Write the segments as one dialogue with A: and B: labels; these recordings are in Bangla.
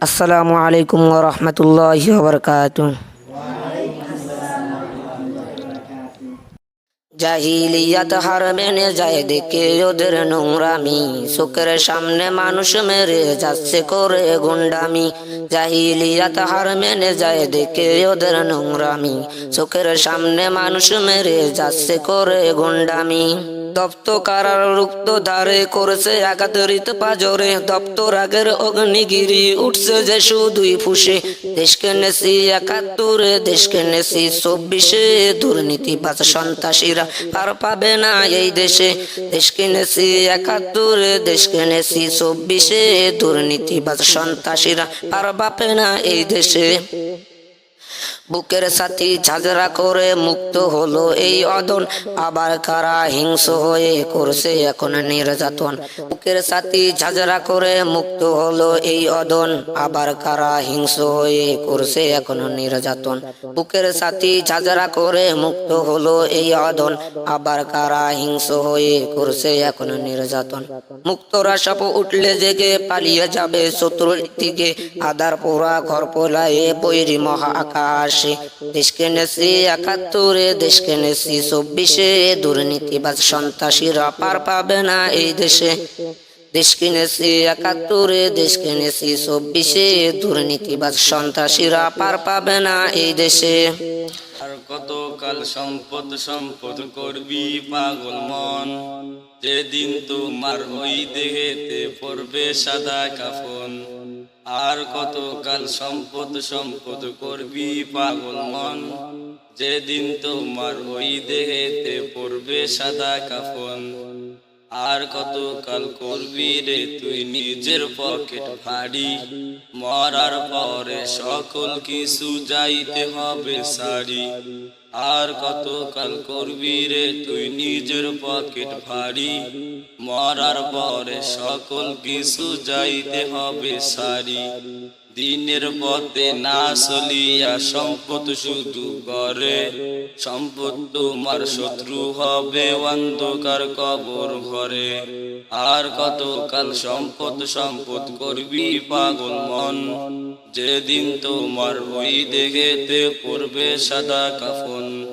A: আসসালামু আলাইকুম রহমতুল্লাহ বরকাত জাহিলিয়াত হার মেনে যায় দেখে ওদের নোংরামি চোখের সামনে মানুষ মেরে যাচ্ছে করে গুন্ডামি। জাহিলিয়াত হার মেনে যায় দেখে ওদের নোংরামি চোখের সামনে মানুষ মেরে যাচ্ছে করে গুন্ডামি। দপ্ত কারার রুক্ত ধারে করেছে একাতরিত পাজরে। দপ্তর আগের অগ্নিগিরি উঠছে যে শুধুই ফুসে। দেশকে নেছি একাত্তরে, দেশকে নেছি চব্বিশে। দুর্নীতি বাজ সন্ত্রাসীরা পার পাবে না এই দেশে। দেশকে নেছি একাত্তরে, দেশকে নেছি চব্বিশে। দুর্নীতি বাজ সন্ত্রাসীরা পার পাবে না এই দেশে। বুকের সাথী ঝাঁঝরা করে মুক্ত হলো এই অদন আবার কারা হিংস হয়ে করছে এখন নির্যাতন। বুকের সাথী ঝাঁঝরা করে মুক্ত হলো এই অদন আবার কারা হিংস হয়ে করছে এখন নির্যাতন। বুকের সাথী ঝাঁঝরা করে মুক্ত হলো এই অদন আবার কারা হিংস হয়ে করছে এখন নির্যাতন। মুক্তরা সাপ উঠলে জেগে পালিয়ে যাবে শত্রুর দিকে। আদার পোড়া ঘর পোলায় বৈরি মহা আকাশে দেশকে নেছি একাত্তরে দেশকে নেছি চব্বিশে দুর্নীতিবাজ সন্ত্রাসীরা পার পাবে না এই দেশে। দেশ কিনেছি একাত্তরে দেশ কিনেছি চব্বিশে দুর্নীতিবাজ সন্ত্রাসীরা পার পাবে না এই দেশে।
B: আর কতকাল সম্পদ সম্পদ করবি পাগল মন? যেদিন তোমার ওই দেহেতে পড়বে সাদা কাফন। আর কতকাল সম্পদ সম্পদ করবি পাগল মন? যেদিন তোমার ওই দেহেতে পড়বে সাদা কাফন। আর কতকাল করবি রে তুই নিজের পকেট ভারী? মরার পরে সকল কিছু যাইতে হবে সারি। আর কতকাল করবি রে তুই নিজের পকেট ভারী? মরার পরে সকল কিছু যাইতে হবে সারি। দিনের পথে না চলিয়া সম্পদ শুধু করে। সম্পদ তোমার শত্রু হবে, অন্ধকার কবর ঘরে। আর কতকাল সম্পদ সম্পদ করবি পাগল মন। যেদিন তোমার ওই দেখেতে পড়বে সাদা কাফন।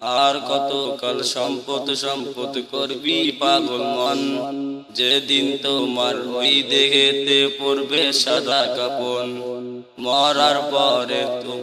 B: আর কতকাল সম্পদ সম্পদ করবি পাগল মন। যেদিন তোমার ওই দেহেতে পড়বে সাদা কাপন মরার পরে তো